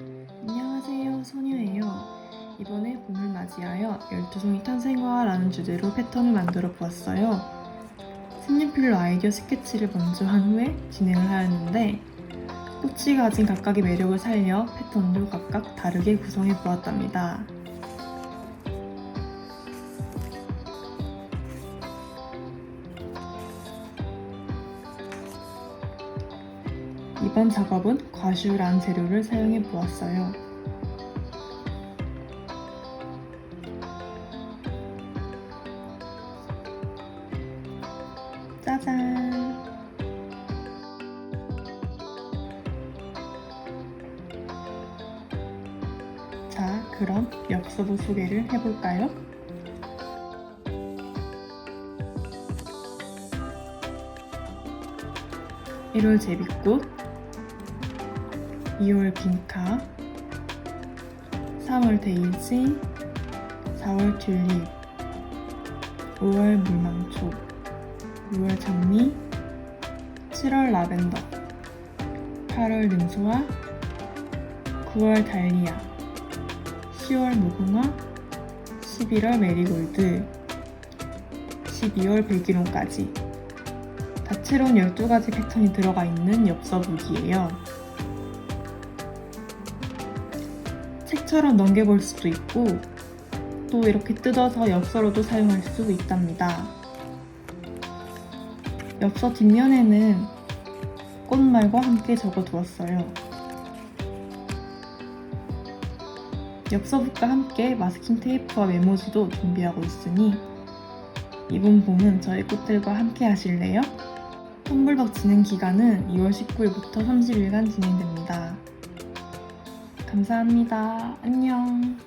안녕하세요, 소녀예요. 이번에 봄을 맞이하여 12송이 탄생화라는 주제로 패턴을 만들어 보았어요. 색연필로 아이디어 스케치를 먼저 한 후에 진행을 하였는데 꽃이 가진 각각의 매력을 살려 패턴도 각각 다르게 구성해 보았답니다. 이번 작업은 과슈라는 재료를 사용해 보았어요. 짜잔! 자, 그럼 엽서도 소개를 해볼까요? (1월) 제비꽃 2월 빈카 3월 데이지 4월 튤립 5월 물망초 6월 장미 7월 라벤더 8월 능소화 9월 달리아 10월 무궁화 11월 메리골드 12월 백일홍까지 다채로운 12가지 패턴이 들어가 있는 엽서북이에요. 책처럼 넘겨볼 수도 있고 또 이렇게 뜯어서 엽서로도 사용할 수 있답니다. 엽서 뒷면에는 꽃말과 함께 적어두었어요. 엽서북과 함께 마스킹 테이프와 메모지도 준비하고 있으니 이번 봄은 저희 꽃들과 함께 하실래요? 선물박 진행 기간은 2월 19일부터 30일간 진행됩니다. 감사합니다. 안녕.